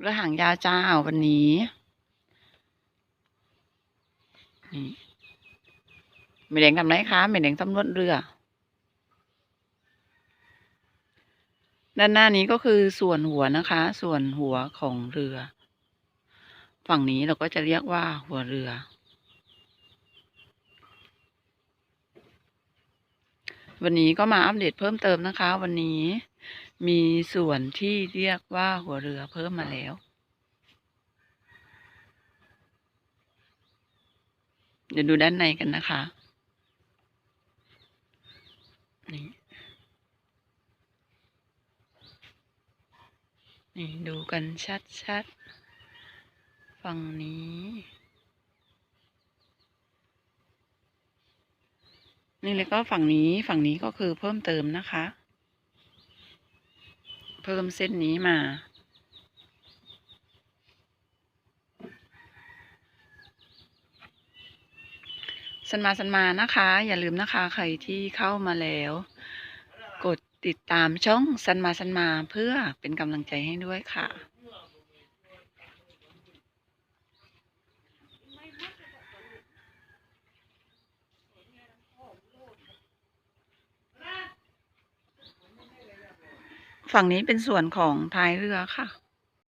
เรือหางยาวจ้าวันนี้นี่แม่แดงทำไรคะแม่แดงสำรวจเรือ ด้านหน้านี้ก็คือส่วนหัวนะคะ ส่วนหัวของเรือ ฝั่งนี้เราก็จะเรียกว่าหัวเรือ วันนี้ก็มาอัปเดตเพิ่มเติมนะคะ วันนี้ มีส่วนที่เรียกว่าหัวเรือเพิ่มมาแล้ว เดี๋ยวดูด้านในกันนะคะนี่นี่ดูกันชัดๆ ฝั่งนี้ นี่เลยก็ฝั่งนี้ฝั่งนี้ก็คือเพิ่มเติมนะคะ พิ่มเส้นนี้มา สันมาสันมานะคะ อย่าลืมนะคะใครที่เข้ามาแล้ว กดติดตามช่องสันมาสันมาเพื่อเป็นกำลังใจให้ด้วยค่ะ ฝั่งนี้เป็นส่วนของท้ายเรือค่ะ